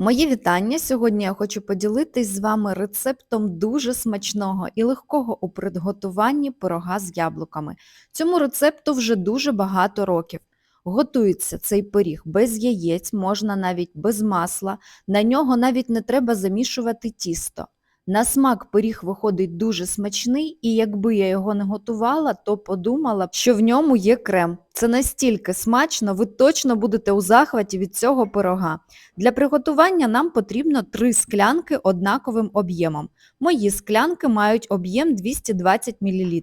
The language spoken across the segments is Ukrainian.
Мої вітання! Сьогодні я хочу поділитись з вами рецептом дуже смачного і легкого у приготуванні пирога з яблуками. Цьому рецепту вже дуже багато років. Готується цей пиріг без яєць, можна навіть без масла, на нього навіть не треба замішувати тісто. На смак пиріг виходить дуже смачний, і якби я його не готувала, то подумала б, що в ньому є крем. Це настільки смачно, ви точно будете у захваті від цього пирога. Для приготування нам потрібно 3 склянки однаковим об'ємом. Мої склянки мають об'єм 220 мл.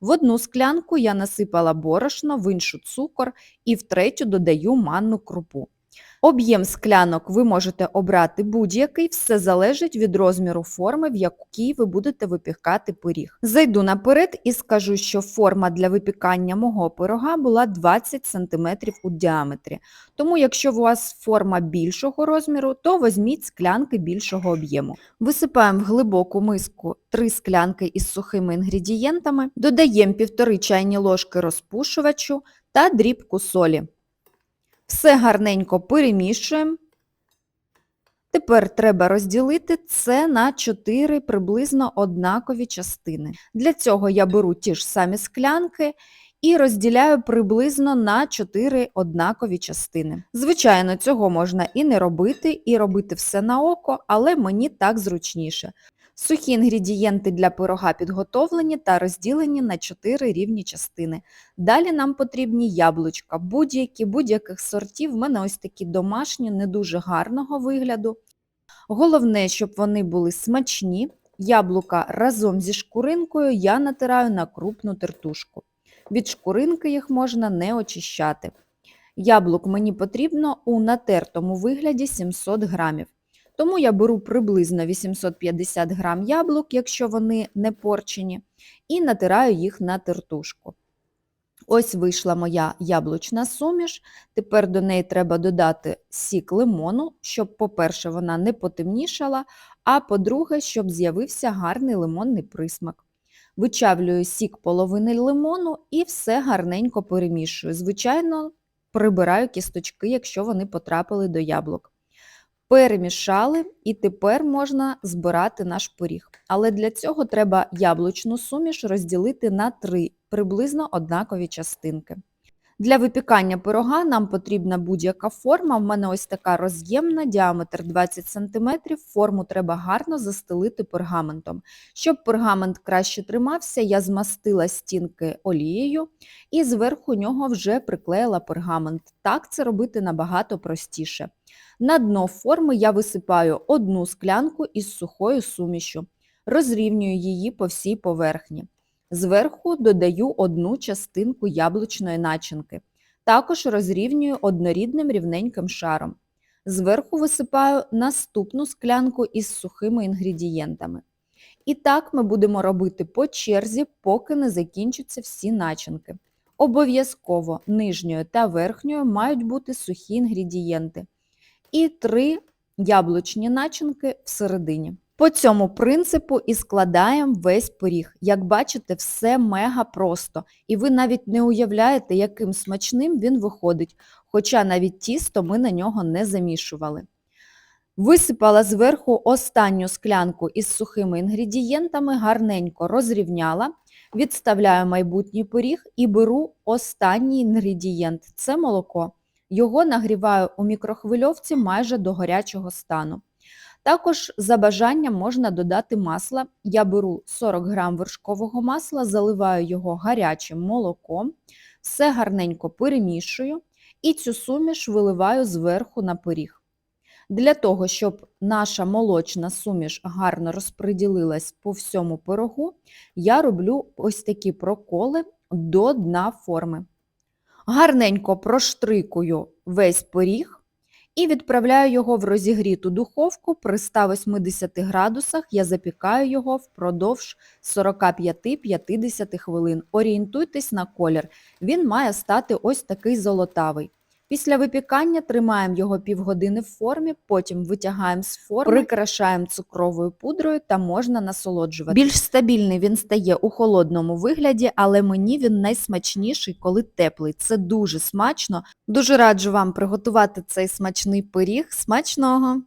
В одну склянку я насипала борошно, в іншу цукор і в третю додаю манну крупу. Об'єм склянок ви можете обрати будь-який, все залежить від розміру форми, в якій ви будете випікати пиріг. Зайду наперед і скажу, що форма для випікання мого пирога була 20 см у діаметрі. Тому якщо у вас форма більшого розміру, то візьміть склянки більшого об'єму. Висипаємо в глибоку миску 3 склянки із сухими інгредієнтами, додаємо 1,5 чайні ложки розпушувачу та дрібку солі. Все гарненько перемішуємо. Тепер треба розділити це на 4 приблизно однакові частини. Для цього я беру ті ж самі склянки і розділяю приблизно на 4 однакові частини. Звичайно, цього можна і не робити, і робити все на око, але мені так зручніше. Сухі інгредієнти для пирога підготовлені та розділені на 4 рівні частини. Далі нам потрібні яблучка, будь-які, будь-яких сортів. В мене ось такі домашні, не дуже гарного вигляду. Головне, щоб вони були смачні. Яблука разом зі шкуринкою я натираю на крупну тертушку. Від шкуринки їх можна не очищати. Яблук мені потрібно у натертому вигляді 700 грамів. Тому я беру приблизно 850 грам яблук, якщо вони не порчені, і натираю їх на тертушку. Ось вийшла моя яблучна суміш. Тепер до неї треба додати сік лимону, щоб, по-перше, вона не потемнішала, а по-друге, щоб з'явився гарний лимонний присмак. Вичавлюю сік половини лимону і все гарненько перемішую. Звичайно, прибираю кісточки, якщо вони потрапили до яблук. Перемішали і тепер можна збирати наш пиріг. Але для цього треба яблучну суміш розділити на три приблизно однакові частинки. Для випікання пирога нам потрібна будь-яка форма. В мене ось така роз'ємна, діаметр 20 см. Форму треба гарно застелити пергаментом. Щоб пергамент краще тримався, я змастила стінки олією і зверху нього вже приклеїла пергамент. Так це робити набагато простіше. На дно форми я висипаю одну склянку із сухою сумішю, розрівнюю її по всій поверхні. Зверху додаю одну частинку яблучної начинки. Також розрівнюю однорідним рівненьким шаром. Зверху висипаю наступну склянку із сухими інгредієнтами. І так ми будемо робити по черзі, поки не закінчаться всі начинки. Обов'язково нижньою та верхньою мають бути сухі інгредієнти і три яблучні начинки всередині. По цьому принципу і складаємо весь пиріг. Як бачите, все мега просто. І ви навіть не уявляєте, яким смачним він виходить, хоча навіть тісто ми на нього не замішували. Висипала зверху останню склянку із сухими інгредієнтами, гарненько розрівняла, відставляю майбутній пиріг і беру останній інгредієнт це молоко. Його нагріваю у мікрохвильовці майже до гарячого стану. Також за бажанням можна додати масло. Я беру 40 г вершкового масла, заливаю його гарячим молоком, все гарненько перемішую і цю суміш виливаю зверху на пиріг. Для того, щоб наша молочна суміш гарно розподілилась по всьому пирогу, я роблю ось такі проколи до дна форми гарненько проштрикую весь пиріг і відправляю його в розігріту духовку при 180 градусах. Я запікаю його впродовж 45-50 хвилин. Орієнтуйтесь на колір. Він має стати ось такий золотавий. Після випікання тримаємо його півгодини в формі, потім витягаємо з форми, прикрашаємо цукровою пудрою та можна насолоджувати. Більш стабільний він стає у холодному вигляді, але мені він найсмачніший, коли теплий. Це дуже смачно. Дуже раджу вам приготувати цей смачний пиріг. Смачного!